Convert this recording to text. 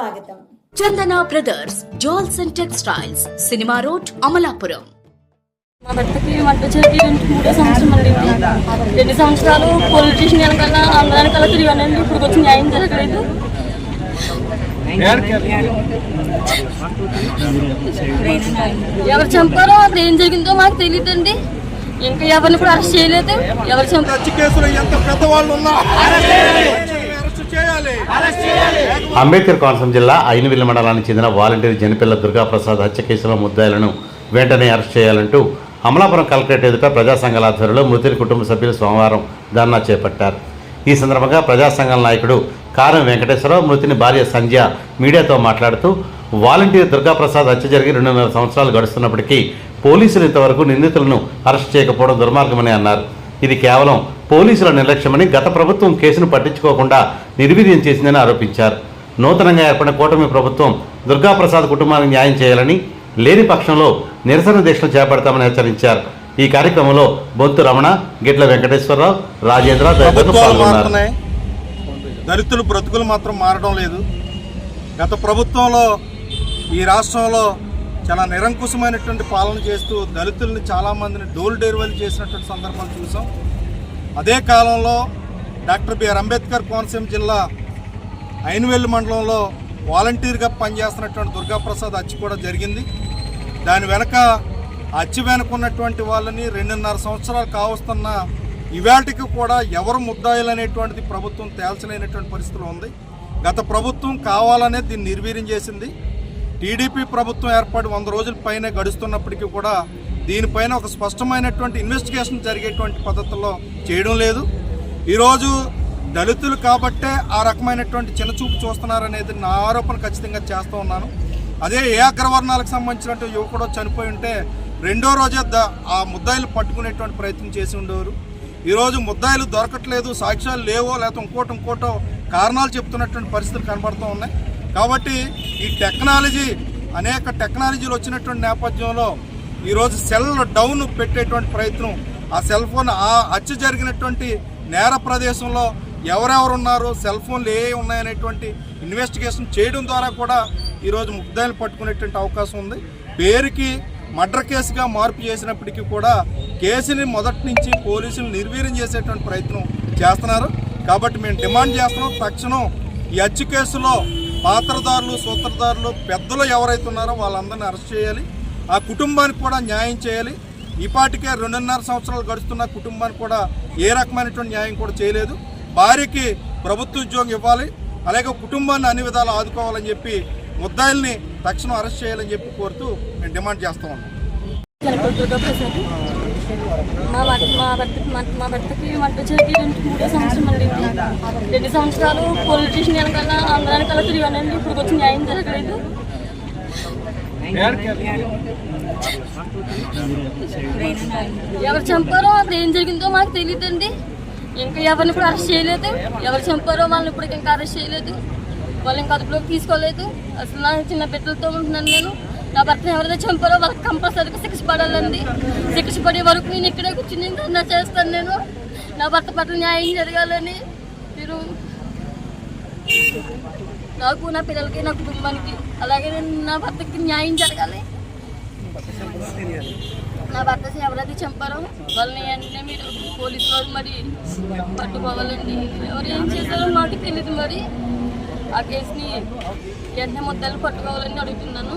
స్వాగతం. Chandana brothers jewels and textiles cinema road Amalapuram. మా భర్తకి వంట చేతి రెండు మూడో సంవత్సరం అండి. రెండు సంవత్సరాలు పోలీస్ స్టేషన్ వెనకాల వెనకాల తిరిగానండి ఇప్పుడు వచ్చి న్యాయం జరగలేదు. ఎవరు చంపారో అక్కడ ఏం జరిగిందో మాకు తెలియదండి ఇంకా ఎవరిని కూడా అరెస్ట్ చేయలేదు. ఎవరు చంపారు హత్య కేసులో ఎంత పెద్దవాళ్ళు ఉన్నా అరెస్ట్ చేయాలి అంబేద్కర్ కోనసీమ జిల్లా అయినవిల్లి మండలానికి చెందిన వాలంటీర్ జనపిల్ల దుర్గాప్రసాద్ హత్య కేసులో ముద్దాయిలను వెంటనే అరెస్ట్ చేయాలంటూ అమలాపురం కలెక్టరేట్ ఎదుట ప్రజా సంఘాల ఆధ్వర్యంలో మృతుని కుటుంబ సభ్యులు సోమవారం ధర్నా చేపట్టారు. ఈ సందర్భంగా ప్రజా సంఘాల నాయకుడు కారం వెంకటేశ్వరరావు మృతిని భార్య సంధ్య మీడియాతో మాట్లాడుతూ వాలంటీర్ దుర్గాప్రసాద్ హత్య జరిగి రెండున్నర సంవత్సరాలు గడుస్తున్నప్పటికీ పోలీసులు ఇంతవరకు నిందితులను అరెస్ట్ చేయకపోవడం దుర్మార్గమని అన్నారు. ఇది కేవలం పోలీసుల నిర్లక్ష్యమని గత ప్రభుత్వం కేసును పట్టించుకోకుండా నిర్వీర్యం చేసిందని ఆరోపించారు. నూతనంగా ఏర్పడిన కూటమి ప్రభుత్వం దుర్గాప్రసాద్ కుటుంబానికి న్యాయం చేయాలని లేని పక్షంలో నిరసన దీక్షలు చేపడతామని హెచ్చరించారు. ఈ కార్యక్రమంలో బొంతు రమణ గిట్ల వెంకటేశ్వరరావు రాజేంద్ర తదితరులు పాల్గొన్నారు. దళితుల బ్రతుకులు మాత్రం మారడం లేదు. గత ప్రభుత్వంలో ఈ రాష్ట్రంలో చాలా నిరంకుశమైనటువంటి పాలన చేస్తూ దళితుల్ని చాలామందిని డోల్ డెలివరీ చేసినటువంటి సందర్భాలు చూసాం. అదే కాలంలో డాక్టర్ బిఆర్ అంబేద్కర్ కోనసీమ జిల్లా అయినవెల్లి మండలంలో వాలంటీర్గా పనిచేస్తున్నటువంటి దుర్గాప్రసాద్ హత్య కూడా జరిగింది. దాని వెనక హత్య వెనక ఉన్నటువంటి వాళ్ళని రెండున్నర సంవత్సరాలు కావస్తున్న ఇవాటికి కూడా ఎవరు ముద్దాయిలు అనేటువంటిది ప్రభుత్వం తేల్చలేనటువంటి పరిస్థితులు ఉంది. గత ప్రభుత్వం కావాలనే దీన్ని నిర్వీర్యం చేసింది. టీడీపీ ప్రభుత్వం ఏర్పడి వంద రోజుల పైన గడుస్తున్నప్పటికీ కూడా దీనిపైన ఒక స్పష్టమైనటువంటి ఇన్వెస్టిగేషన్ జరిగేటువంటి పద్ధతుల్లో చేయడం లేదు. ఈరోజు దళితులు కాబట్టే ఆ రకమైనటువంటి చిన్నచూపు చూస్తున్నారనేది నా ఆరోపణ ఖచ్చితంగా చేస్తూ ఉన్నాను. అదే ఏ అగ్రవర్ణాలకు సంబంధించినటువంటి యువకుడు చనిపోయి ఉంటే రెండో రోజే ద ఆ ముద్దాయిలు పట్టుకునేటువంటి ప్రయత్నం చేసి ఉండేవారు. ఈరోజు ముద్దాయిలు దొరకట్లేదు సాక్ష్యాలు లేవో లేకపోతే ఇంకోటి ఇంకోటో కారణాలు చెప్తున్నటువంటి పరిస్థితులు కనబడుతూ ఉన్నాయి. కాబట్టి ఈ టెక్నాలజీ అనేక టెక్నాలజీలు వచ్చినటువంటి నేపథ్యంలో ఈరోజు సెల్ డౌన్ పెట్టేటువంటి ప్రయత్నం ఆ సెల్ ఫోన్ ఆ హత్య జరిగినటువంటి నేర ప్రదేశంలో ఎవరెవరు ఉన్నారు సెల్ ఫోన్లు ఏ ఉన్నాయనేటువంటి ఇన్వెస్టిగేషన్ చేయడం ద్వారా కూడా ఈరోజు ముగ్ధాయిలు పట్టుకునేటువంటి అవకాశం ఉంది. పేరుకి మర్డర్ కేసుగా మార్పు చేసినప్పటికీ కూడా కేసుని మొదటి నుంచి పోలీసులు నిర్వీర్యం చేసేటువంటి ప్రయత్నం చేస్తున్నారు. కాబట్టి మేము డిమాండ్ చేస్తున్నాం తక్షణం ఈ హత్య కేసులో పాత్రదారులు సూత్రధారులు పెద్దలు ఎవరైతే ఉన్నారో వాళ్ళందరినీ అరెస్ట్ చేయాలి. ఆ కుటుంబానికి కూడా న్యాయం చేయాలి. ఇప్పటికే రెండున్నర సంవత్సరాలు గడుస్తున్న కుటుంబానికి కూడా ఏ రకమైనటువంటి న్యాయం కూడా చేయలేదు. భార్యకి ప్రభుత్వ ఉద్యోగం ఇవ్వాలి. అలాగే కుటుంబాన్ని అన్ని విధాలు ఆదుకోవాలని చెప్పి ముద్దాయిల్ని తక్షణం అరెస్ట్ చేయాలని చెప్పి కోరుతూ మేము డిమాండ్ చేస్తా ఉన్నాం మా భర్త మా భర్త మా- భర్తకి వంట చేతి రెండు మూడో సంవత్సరం అండి. రెండు సంవత్సరాలు పోలీస్ స్టేషన్ వెనకాల అందరి వెనకాల తిరిగానండి. ఇప్పుడు వచ్చి న్యాయం జరగలేదు. ఎవరు చంపారో అక్కడ ఏం జరిగిందో మాకు తెలియదండి ఇంకా ఎవరిని ఇప్పుడు అరెస్ట్ చేయలేదు. ఎవరు చంపారో వాళ్ళని ఇప్పుడు ఇంకా అరెస్ట్ చేయలేదు. వాళ్ళు ఇంకా అదుపులోకి తీసుకోలేదు. అసలు నా చిన్న బిడ్డలతో ఉంటున్నాను నేను. నా భర్త ఎవరైతే చంపారో వాళ్ళకి కంపల్సరీగా శిక్ష పడాలండి. శిక్ష పడే వరకు నేను ఇక్కడే కూర్చుని ధర్నా చేస్తాను నేను. నా భర్త పట్ల న్యాయం జరగాలని మీరు నాకు నా పిల్లలకి నా కుటుంబానికి అలాగే నేను నా భర్తకి న్యాయం జరగాలి. నా భర్త ఎవరైతే చంపారో వాళ్ళని అంటే మీరు పోలీసు వాళ్ళు మరి పట్టుకోవాలండి. ఎవరు ఏం చేశారో మాకు తెలియదు మరి. ఆ కేసుని వెంటనే ముద్దలు పట్టుకోవాలని అడుగుతున్నాను.